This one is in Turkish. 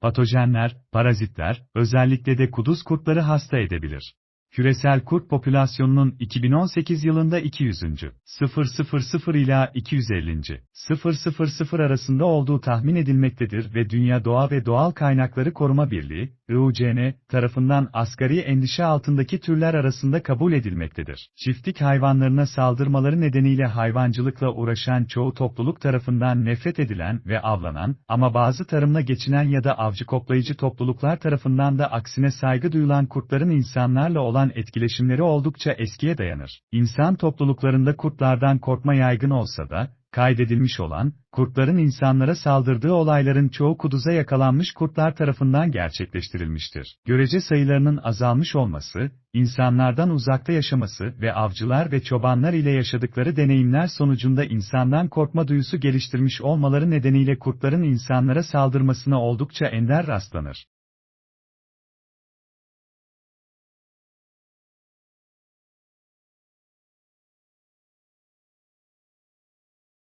Patojenler, parazitler, özellikle de kuduz kurtları hasta edebilir. Küresel kurt popülasyonunun 2018 yılında 200. 000 ila 250. 000 arasında olduğu tahmin edilmektedir ve Dünya Doğa ve Doğal Kaynakları Koruma Birliği, IUCN, tarafından asgari endişe altındaki türler arasında kabul edilmektedir. Çiftlik hayvanlarına saldırmaları nedeniyle hayvancılıkla uğraşan çoğu topluluk tarafından nefret edilen ve avlanan ama bazı tarımla geçinen ya da avcı koplayıcı topluluklar tarafından da aksine saygı duyulan kurtların insanlarla olan etkileşimleri oldukça eskiye dayanır. İnsan topluluklarında kurtlardan korkma yaygın olsa da, kaydedilmiş olan, kurtların insanlara saldırdığı olayların çoğu kuduza yakalanmış kurtlar tarafından gerçekleştirilmiştir. Görece sayılarının azalmış olması, insanlardan uzakta yaşaması ve avcılar ve çobanlar ile yaşadıkları deneyimler sonucunda insandan korkma duyusu geliştirmiş olmaları nedeniyle kurtların insanlara saldırmasına oldukça ender rastlanır.